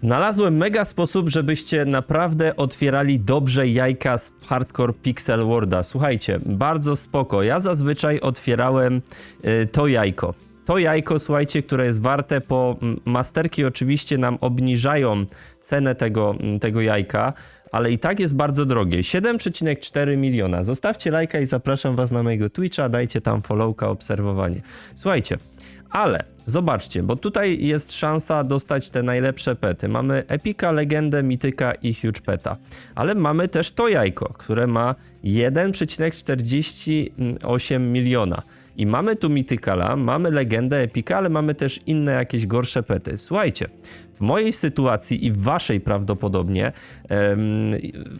Znalazłem mega sposób, żebyście naprawdę otwierali dobrze jajka z Hardcore Pixel Worlda. Słuchajcie, bardzo spoko. Ja zazwyczaj otwierałem y, to jajko. To jajko, słuchajcie, które jest warte po masterki oczywiście nam obniżają cenę tego, tego jajka, ale i tak jest bardzo drogie. 7,4 miliona. Zostawcie lajka i zapraszam was na mojego Twitcha, dajcie tam followka, obserwowanie. Słuchajcie, ale zobaczcie, bo tutaj jest szansa dostać te najlepsze pety. Mamy Epika, Legendę, Mityka i Huge Peta. Ale mamy też to jajko, które ma 1,48 miliona. I mamy tu Mitykala, mamy Legendę, Epika, ale mamy też inne jakieś gorsze pety. Słuchajcie, w mojej sytuacji i w waszej prawdopodobnie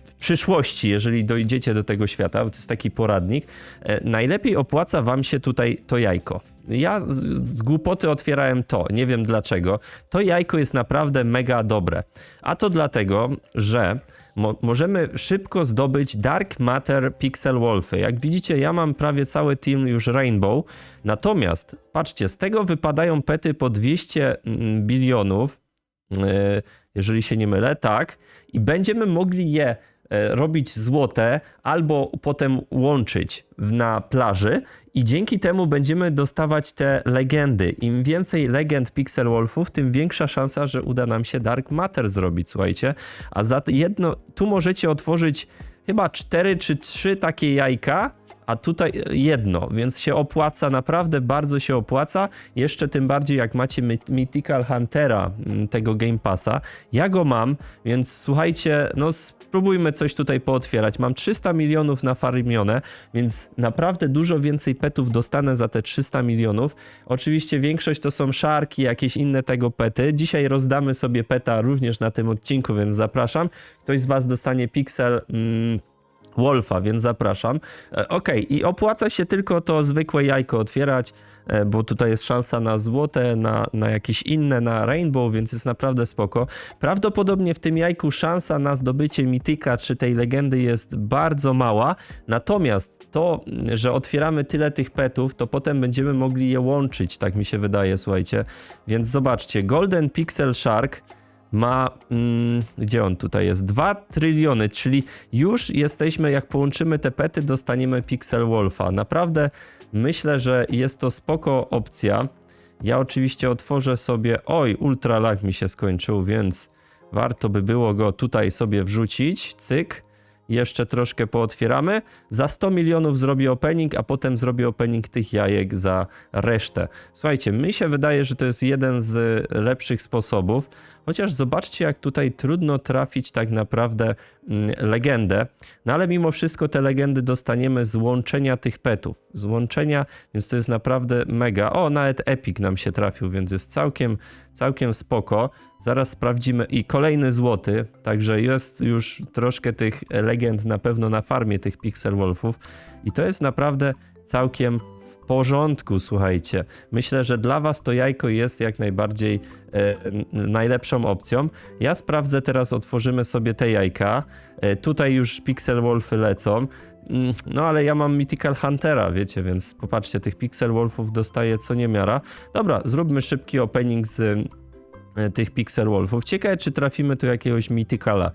w przyszłości, jeżeli dojdziecie do tego świata, bo to jest taki poradnik, e, najlepiej opłaca wam się tutaj to jajko. Ja z, z głupoty otwierałem to, nie wiem dlaczego. To jajko jest naprawdę mega dobre. A to dlatego, że mo możemy szybko zdobyć Dark Matter Pixel Wolfy. Jak widzicie, ja mam prawie cały team już Rainbow. Natomiast, patrzcie, z tego wypadają pety po 200 mm, bilionów, yy, jeżeli się nie mylę, tak. I będziemy mogli je e, robić złote albo potem łączyć na plaży i dzięki temu będziemy dostawać te legendy. Im więcej legend Pixel Wolfów, tym większa szansa, że uda nam się Dark Matter zrobić, słuchajcie. A za jedno, tu możecie otworzyć chyba cztery czy trzy takie jajka, a tutaj jedno, więc się opłaca, naprawdę bardzo się opłaca. Jeszcze tym bardziej jak macie My- Mythical Huntera mm, tego Game Passa. Ja go mam, więc słuchajcie, no spróbujmy coś tutaj pootwierać. Mam 300 milionów na farmione, więc naprawdę dużo więcej petów dostanę za te 300 milionów. Oczywiście większość to są szarki, jakieś inne tego pety. Dzisiaj rozdamy sobie peta również na tym odcinku, więc zapraszam. Ktoś z was dostanie Pixel... Mm, Wolfa, więc zapraszam. E, Okej, i opłaca się tylko to zwykłe jajko otwierać, e, bo tutaj jest szansa na złote, na, na jakieś inne, na rainbow, więc jest naprawdę spoko. Prawdopodobnie w tym jajku szansa na zdobycie mityka czy tej legendy jest bardzo mała, natomiast to, że otwieramy tyle tych petów, to potem będziemy mogli je łączyć, tak mi się wydaje, słuchajcie. Więc zobaczcie, Golden Pixel Shark ma, mm, gdzie on tutaj jest? 2 tryliony, czyli już jesteśmy, jak połączymy te pety, dostaniemy Pixel Wolfa. Naprawdę myślę, że jest to spoko opcja. Ja oczywiście otworzę sobie, oj, ultra lag mi się skończył, więc warto by było go tutaj sobie wrzucić, cyk. Jeszcze troszkę pootwieramy. Za 100 milionów zrobię opening, a potem zrobię opening tych jajek za resztę. Słuchajcie, mi się wydaje, że to jest jeden z lepszych sposobów. Chociaż zobaczcie, jak tutaj trudno trafić tak naprawdę mm, legendę. No ale mimo wszystko te legendy dostaniemy z łączenia tych petów. Z łączenia, więc to jest naprawdę mega. O, nawet Epic nam się trafił, więc jest całkiem, całkiem spoko. Zaraz sprawdzimy. I kolejny złoty, także jest już troszkę tych legend na pewno na farmie tych Pixel Wolfów. I to jest naprawdę całkiem w porządku, słuchajcie. Myślę, że dla was to jajko jest jak najbardziej e, najlepszą opcją. Ja sprawdzę teraz, otworzymy sobie te jajka. E, tutaj już Pixel Wolfy lecą. Mm, No ale ja mam Mythical Huntera, wiecie, więc popatrzcie, tych Pixel Wolfów dostaję co niemiara. Dobra, zróbmy szybki opening z tych Pixel Wolfów. Ciekawe, czy trafimy tu jakiegoś Mythicala.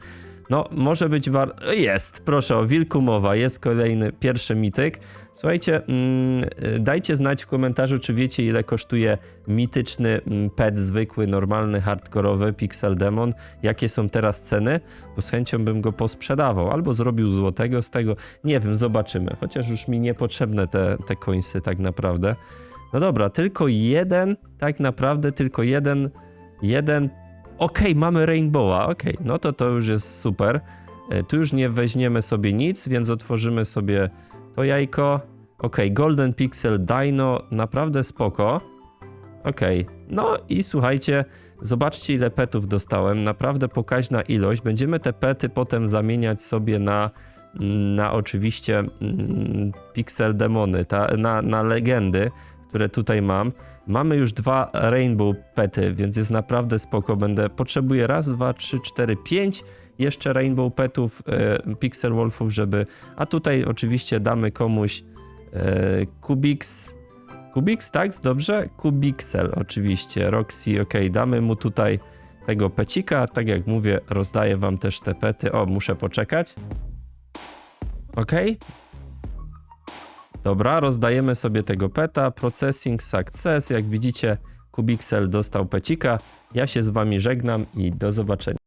No, może być war... Jest, proszę, o wilku mowa, jest kolejny, pierwszy mityk. Słuchajcie, mm, y, dajcie znać w komentarzu, czy wiecie, ile kosztuje mityczny mm, pet, zwykły, normalny, hardkorowy Pixel Demon. Jakie są teraz ceny? Bo z chęcią bym go posprzedawał, albo zrobił złotego z tego. Nie wiem, zobaczymy. Chociaż już mi niepotrzebne te, te końsy tak naprawdę. No dobra, tylko jeden, tak naprawdę tylko jeden, jeden Okej, mamy Rainbowa, okej, no to to już jest super. E, Tu już nie weźmiemy sobie nic, więc otworzymy sobie to jajko. Okej, Golden Pixel Dino, naprawdę spoko. Okej, no i słuchajcie, zobaczcie ile petów dostałem, naprawdę pokaźna ilość. Będziemy te pety potem zamieniać sobie na, na oczywiście mm, Pixel Demony, ta, na, na legendy, które tutaj mam. Mamy już dwa Rainbow Pety, więc jest naprawdę spoko. Będę potrzebuję raz, dwa, trzy, cztery, pięć jeszcze Rainbow Petów, e, Pixel Wolfów, żeby. A tutaj oczywiście damy komuś e, Kubix. Kubix, tak? Dobrze? Kubixel, oczywiście. Roxy, ok, damy mu tutaj tego pecika. Tak jak mówię, rozdaję wam też te pety. O, muszę poczekać. Ok. Dobra, rozdajemy sobie tego peta. Processing success. Jak widzicie, Kubiksel dostał pecika. Ja się z wami żegnam i do zobaczenia.